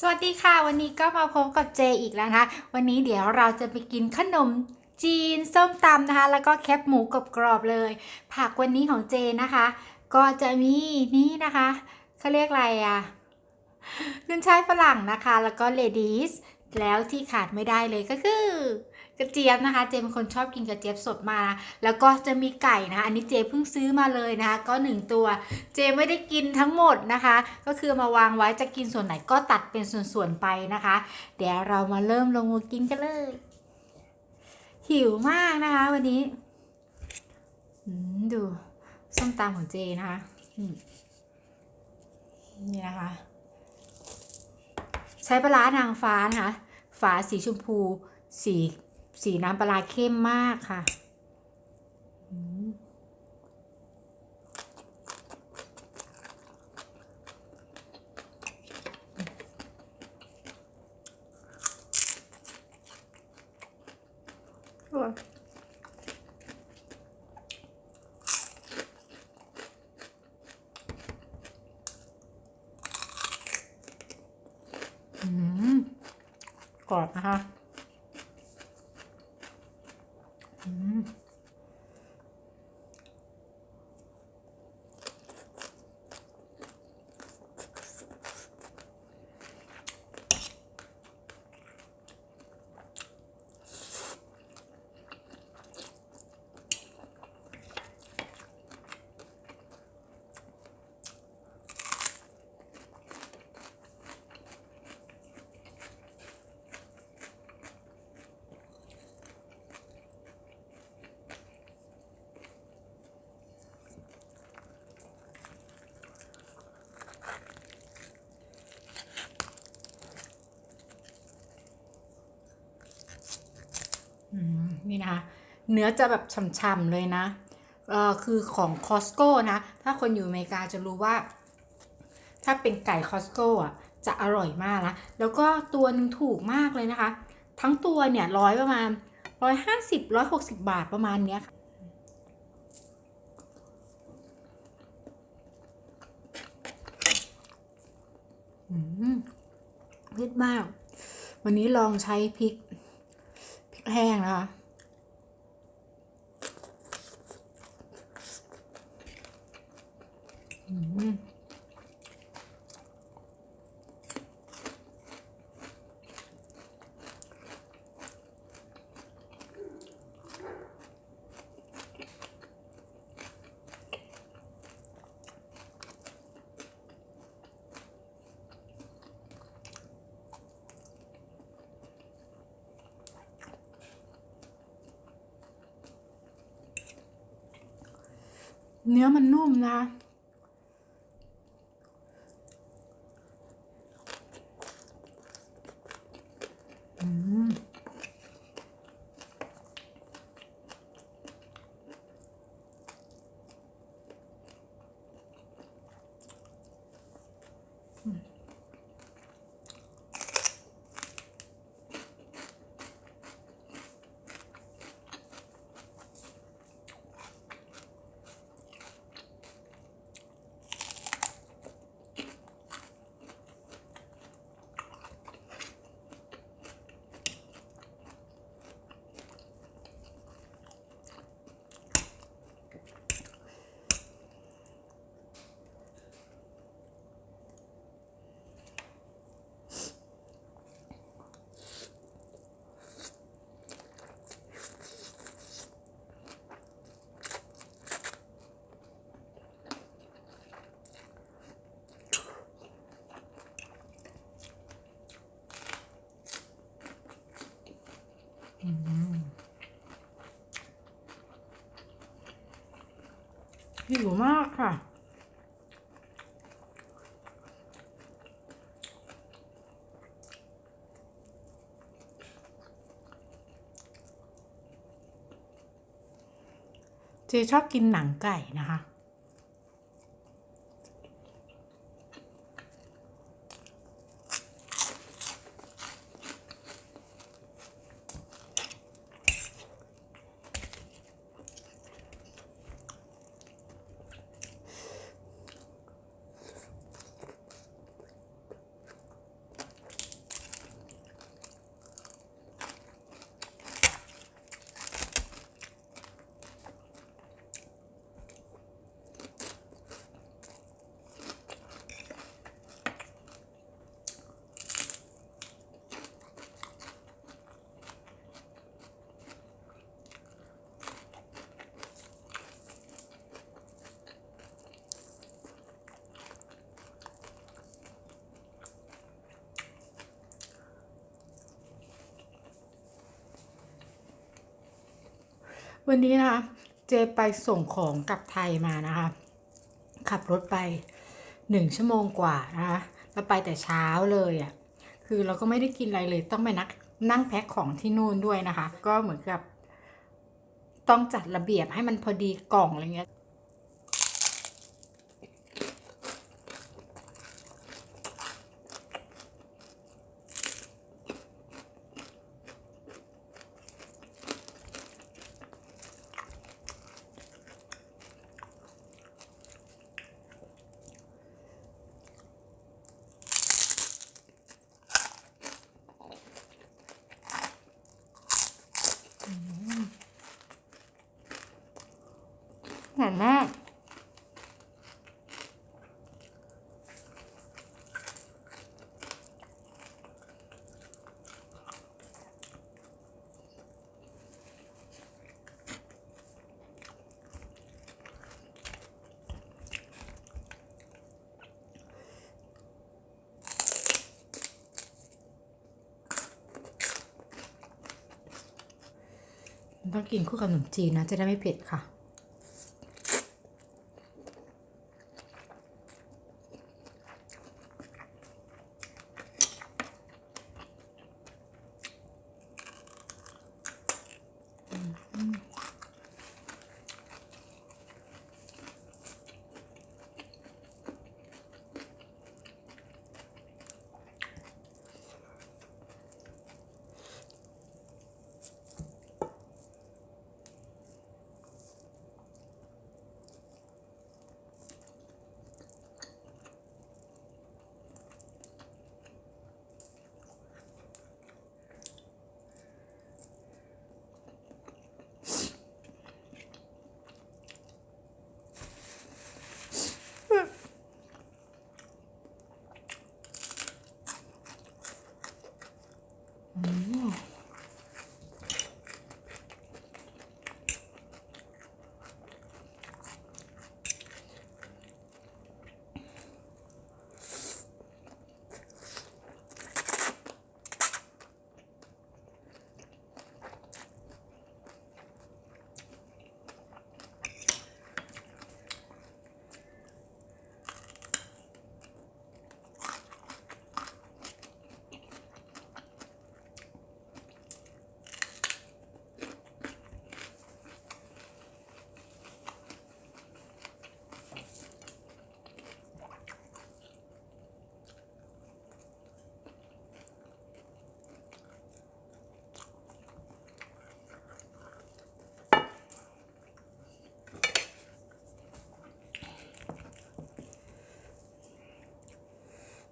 สวัสดีค่ะ วันนี้ก็มาพบกับเจอีกแล้วนะคะ วันนี้เดี๋ยวเราจะไปกินขนมจีนส้มตำนะคะ แล้วก็แคบหมูกรอบๆเลย ผักวันนี้ของเจนะคะ ก็จะมีนี่นะคะเขาเรียกอะไรอะขึ้นช่ายฝรั่งนะคะ แล้วก็เลดี้สแล้วที่ขาดไม่ได้เลยก็คือ กระเจี๊ยบนะคะ เจเป็นคนชอบกินกระเจี๊ยบสดมา แล้วก็จะมีไก่นะคะ อันนี้เจเพิ่งซื้อมาเลยนะคะ ก็หนึ่งตัว เจไม่ได้กินทั้งหมดนะคะ ก็คือมาวางไว้จะกินส่วนไหนก็ตัดเป็นส่วนๆไปนะคะ เดี๋ยวเรามาเริ่มลงมือกินกันเลย หิวมากนะคะ วันนี้ดูส้มตำของเจนะคะนี่นะคะ ใช้ปลาร้านางฟ้านะคะ ฝาสีชมพู สี สีน้ำปลาร้าเข้มมากค่ะอืมอร่อยอืมกรอบนะคะอืมอืม นี่นะคะ เนื้อจะแบบฉ่ำๆเลยนะเออคือของคอสโก้นะ ถ้าคนอยู่อเมริกาจะรู้ว่า ถ้าเป็นไก่คอสโก้อะ จะอร่อยมากนะ แล้วก็ตัวหนึ่งถูกมากเลยนะคะ ทั้งตัวเนี่ยร้อยประมาณร้อยห้าสิบร้อยหกสิบบาทประมาณเนี้ยค่ะอืมเผ็ดมาก วันนี้ลองใช้พริกพริกแห้งนะคะ อืม เนื้อมันนุ่มนะ อืม หิวมากค่ะ เจชอบกินหนังไก่นะคะ วันนี้นะคะเจไปส่งของกลับไทยมานะคะ ขับรถไปหนึ่งชั่วโมงกว่านะคะแล้วไปแต่เช้าเลยอะ่ะคือเราก็ไม่ได้กินอะไรเลย ต้องไปนักนั่งแพ็คของที่นู่นด้วยนะคะ ก็เหมือนกับ ต้องจัดระเบียบให้มันพอดีกล่องอะไรเงี้ย ต้องกินคู่กับขนมจีนนะ จะได้ไม่เผ็ดค่ะ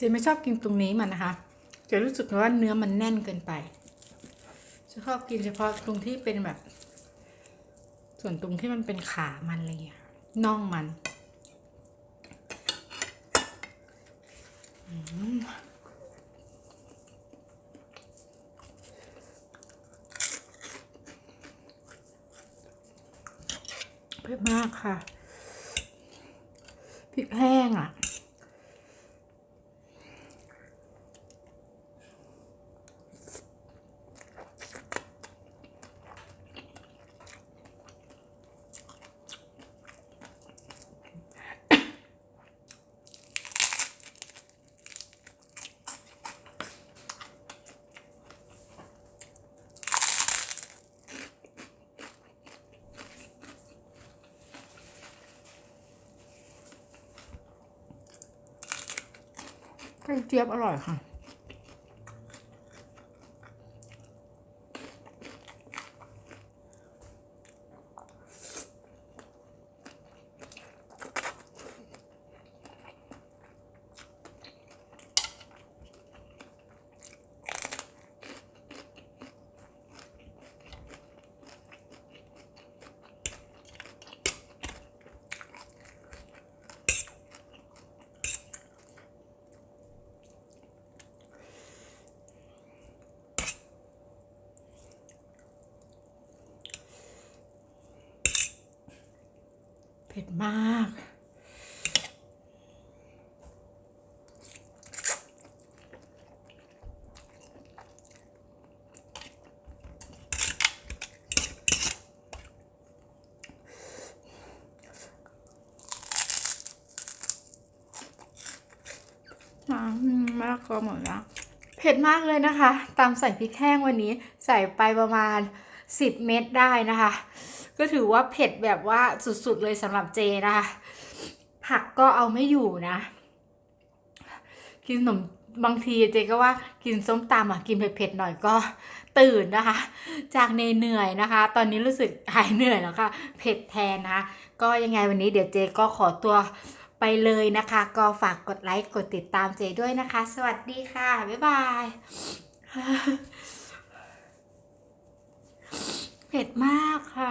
เจไม่ชอบกินตรงนี้มันนะคะจะรู้สึกว่าเนื้อมันแน่นเกินไปจะชอบกินเฉพาะตรงที่เป็นแบบ ส่วนตรงที่มันเป็นขามันอะไรอย่างเงี้ยน่องมันเผ็ดมากค่ะพริกแห้งอะ เจี๊ยบอร่อยค่ะ ผ็ดมาก มะละกอหมดแล้ว เผ็ดมากเลยนะคะ ตามใส่พริกแห้งวันนี้ใส่ไปประมาณ 10 เม็ดได้นะคะ ก็ถือว่าเผ็ดแบบว่าสุดๆเลยสำหรับเจนะคะ ผักก็เอาไม่อยู่นะ กินขนมบางทีเจก็ว่ากินส้มตำอะกินเผ็ดๆหน่อยก็ตื่นนะคะ จากเหนื่อยๆนะคะ ตอนนี้รู้สึกหายเหนื่อยแล้วค่ะเผ็ดแทนนะคะก็ยังไงวันนี้เดี๋ยวเจก็ขอตัวไปเลยนะคะ ก็ฝากกดไลค์กดติดตามเจด้วยนะคะ สวัสดีค่ะ บ๊ายบาย เผ็ดมากค่ะ